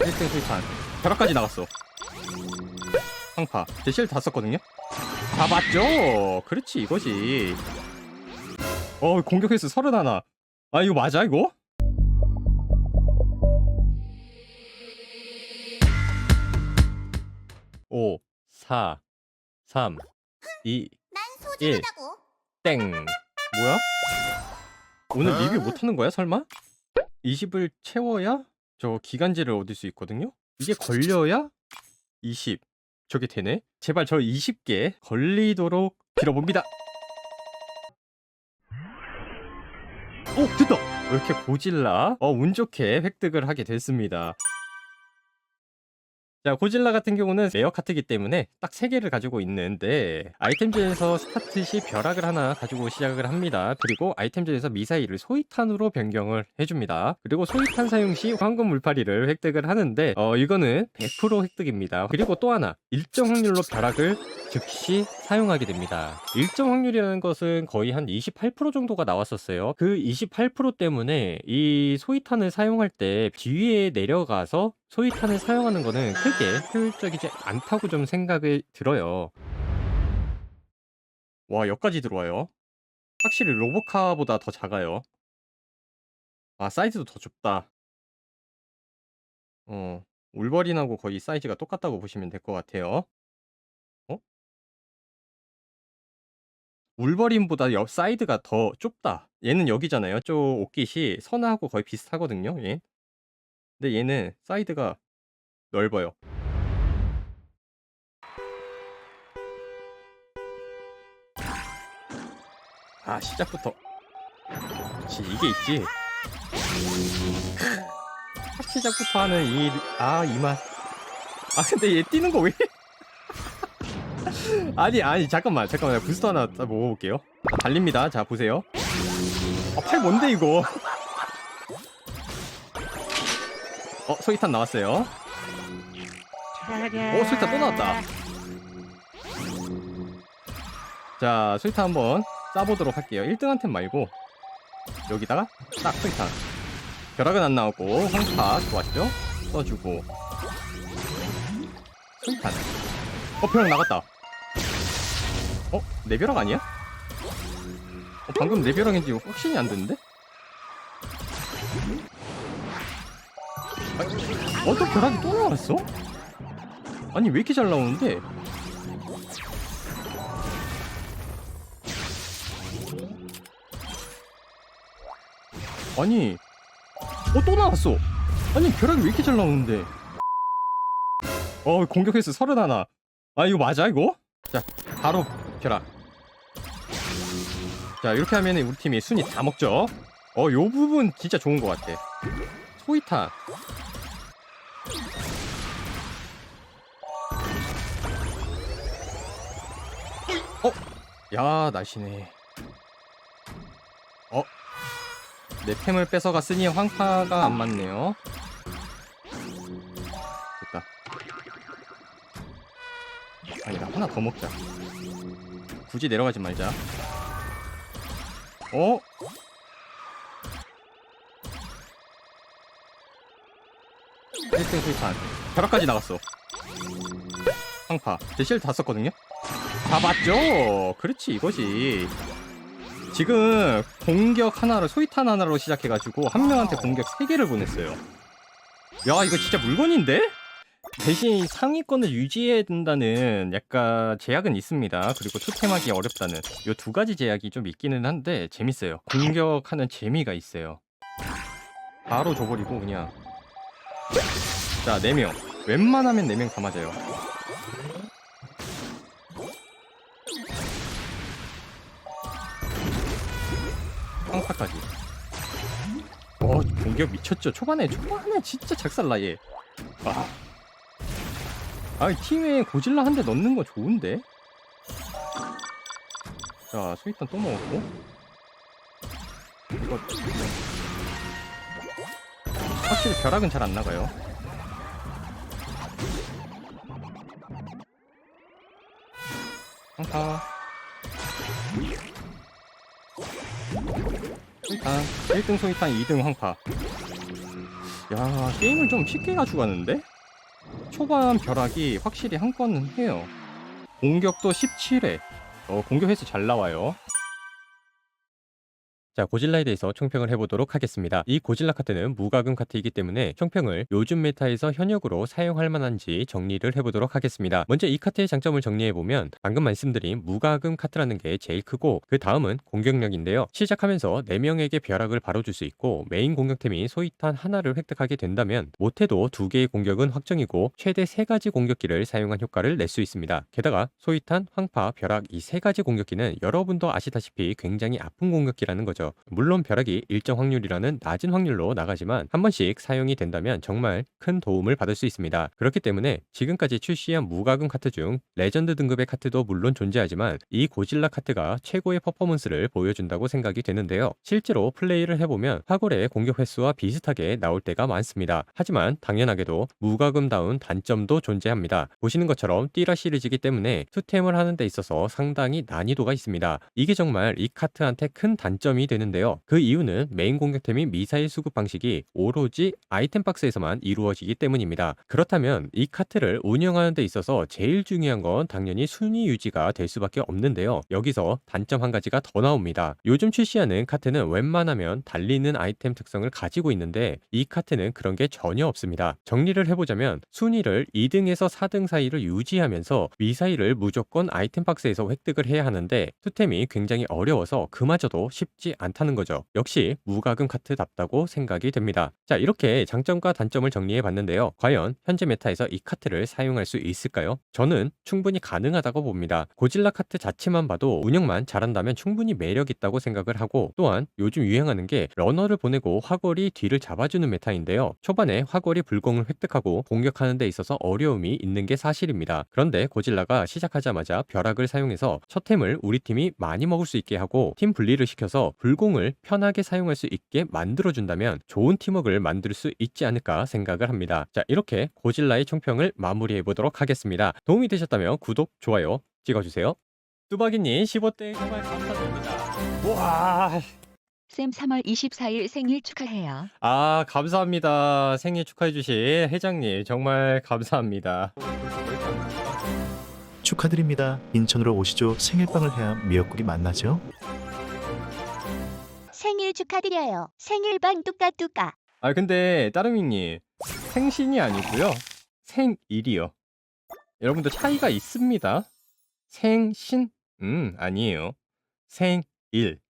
1등 수입한 벼락까지 나갔어 황파 제 실 다 썼거든요 다 맞죠 그렇지 이거지 어 공격 횟수 31. 아 이거 맞아 이거? 오, 4, 3, 2, 난 소중하다고. 땡. 뭐야? 오늘 리뷰 못하는 거야 설마? 20을 채워야 저 기간제를 얻을 수 있거든요? 이게 걸려야 20. 저게 되네? 제발 저 20개 걸리도록 빌어봅니다. 오 됐다. 왜 이렇게 고질라? 어 운 좋게 획득을 하게 됐습니다. 자 고질라 같은 경우는 레어 카트이기 때문에 딱 3개를 가지고 있는데 아이템즈에서 스타트 시 벼락을 하나 가지고 시작을 합니다. 그리고 아이템즈에서 미사일을 소위탄으로 변경을 해줍니다. 그리고 소위탄 사용 시 황금 물파리를 획득을 하는데 어 이거는 100% 획득입니다. 그리고 또 하나 일정 확률로 벼락을 즉시 사용하게 됩니다 일정 확률이라는 것은 거의 한 28% 정도가 나왔었어요 그 28% 때문에 이 소위탄을 사용할 때 뒤에 내려가서 소위탄을 사용하는 거는 크게 효율적이지 않다고 좀 생각이 들어요. 와, 여기까지 들어와요. 확실히 로보카보다 더 작아요. 아, 사이즈도 더 좁다. 어, 울버린하고 거의 사이즈가 똑같다고 보시면 될 것 같아요. 울버린보다 옆 사이드가 더 좁다. 얘는 여기잖아요. 저 옷깃이 선하고 거의 비슷하거든요. 얘. 근데 얘는 사이드가 넓어요. 아 시작부터 그렇지 이게 있지 시작부터 하는 이 아 이 맛 아 근데 얘 뛰는 거 왜? 아니 아니 잠깐만 잠깐만. 부스터 하나 딱 먹어볼게요. 달립니다. 자 보세요. 아, 팔 뭔데 이거? 어 소이탄 나왔어요. 오 소이탄 또 나왔다. 자 소이탄 한번 싸보도록 할게요. 1등한텐 말고 여기다가 딱 소이탄. 벼락은 안 나오고 황파 좋았죠? 써주고. 소이탄. 어 벼락 나갔다 어? 내 벼락 아니야? 어, 방금 내 벼락인지 확신이 안 드는데? 아, 어떤 벼락이 또 나왔어? 아니 왜 이렇게 잘 나오는데? 아니 어 또 나왔어 아니 벼락이 왜 이렇게 잘 나오는데 어 공격 횟수 31. 아 이거 맞아 이거? 자 바로 벼락 자 이렇게 하면 우리 팀이 순위 다 먹죠? 어 요 부분 진짜 좋은 것 같아. 소이탄 어? 야 날씨네 어? 내 템을 뺏어갔으니 황파가 안 맞네요. 됐다. 아니다 하나 더 먹자 굳이 내려가지 말자. 어? 일등 수입한 벼락까지 나갔어. 황파. 제실 다 썼거든요? 다 맞죠? 그렇지 이거지 지금 공격 하나로 소이탄 하나로 시작해가지고 한 명한테 공격 3개를 보냈어요. 야 이거 진짜 물건인데? 대신 상위권을 유지해야 된다는 약간 제약은 있습니다. 그리고 토템하기 어렵다는 요 두 가지 제약이 좀 있기는 한데 재밌어요. 공격하는 재미가 있어요. 바로 줘버리고 그냥 자 4명 웬만하면 4명 다 맞아요. 황파까지. 어 공격 미쳤죠. 초반에 초반에 진짜 작살나 얘. 와. 아, 이 팀에 고질라 한 대 넣는 거 좋은데? 자, 스위탄 또 먹었고. 이거. 확실히 벼락은 잘 안 나가요. 황파. 소이탄. 1등 소이탄, 2등 황파. 야 게임을 좀 쉽게 가져가는데? 초반 벼락이 확실히 한 건은 해요. 공격도 17회 어, 공격 횟수 잘 나와요 자, 고질라에 대해서 총평을 해보도록 하겠습니다. 이 고질라 카트는 무과금 카트이기 때문에 총평을 요즘 메타에서 현역으로 사용할 만한지 정리를 해보도록 하겠습니다. 먼저 이 카트의 장점을 정리해보면 방금 말씀드린 무과금 카트라는 게 제일 크고 그 다음은 공격력인데요. 시작하면서 4명에게 벼락을 바로 줄 수 있고 메인 공격템이 소위탄 하나를 획득하게 된다면 못해도 2개의 공격은 확정이고 최대 3가지 공격기를 사용한 효과를 낼 수 있습니다. 게다가 소위탄, 황파, 벼락 이 3가지 공격기는 여러분도 아시다시피 굉장히 아픈 공격기라는 거죠. 물론 벼락이 일정 확률이라는 낮은 확률로 나가지만 한 번씩 사용이 된다면 정말 큰 도움을 받을 수 있습니다. 그렇기 때문에 지금까지 출시한 무과금 카트 중 레전드 등급의 카트도 물론 존재하지만 이 고질라 카트가 최고의 퍼포먼스를 보여준다고 생각이 되는데요. 실제로 플레이를 해보면 화골의 공격 횟수와 비슷하게 나올 때가 많습니다. 하지만 당연하게도 무과금다운 단점도 존재합니다. 보시는 것처럼 띠라 시리즈이기 때문에 투템을 하는 데 있어서 상당히 난이도가 있습니다. 이게 정말 이 카트한테 큰 단점이 되는데요. 그 이유는 메인 공격템인 미사일 수급 방식이 오로지 아이템 박스에서만 이루어지기 때문입니다. 그렇다면 이 카트를 운영하는 데 있어서 제일 중요한 건 당연히 순위 유지가 될 수밖에 없는데요. 여기서 단점 한 가지가 더 나옵니다. 요즘 출시하는 카트는 웬만하면 달리는 아이템 특성을 가지고 있는데 이 카트는 그런 게 전혀 없습니다. 정리를 해보자면 순위를 2등에서 4등 사이를 유지하면서 미사일을 무조건 아이템 박스에서 획득을 해야 하는데 투템이 굉장히 어려워서 그마저도 쉽지 않 다는 거죠. 역시 무과금 카트답다고 생각이 됩니다. 자, 이렇게 장점과 단점을 정리해 봤는데요. 과연 현재 메타에서 이 카트를 사용할 수 있을까요? 저는 충분히 가능하다고 봅니다. 고질라 카트 자체만 봐도 운영만 잘한다면 충분히 매력 있다고 생각을 하고 또한 요즘 유행하는 게 러너를 보내고 화골이 뒤를 잡아주는 메타인데요. 초반에 화골이 불공을 획득하고 공격하는 데 있어서 어려움이 있는 게 사실입니다. 그런데 고질라가 시작하자마자 벼락을 사용해서 첫 템을 우리 팀이 많이 먹을 수 있게 하고 팀 분리를 시켜서 불 공을 편하게 사용할 수 있게 만들어준다면 좋은 팀워크를 만들 수 있지 않을까 생각을 합니다. 자, 이렇게 고질라의 총평을 마무리해 보도록 하겠습니다. 도움이 되셨다면 구독, 좋아요 찍어주세요. 뚜바기님 15대 정말 감사드립니다. 와, 쌤 3월 24일 생일 축하해요. 아 감사합니다. 생일 축하해주신 회장님 정말 감사합니다. 축하드립니다. 인천으로 오시죠. 생일빵을 해야 미역국이 맛나죠? 생일 축하드려요. 생일반 뚜까뚜까. 아 근데 따르미님 생신이 아니고요 생일이요. 여러분들 차이가 있습니다. 생신 음 아니에요. 생일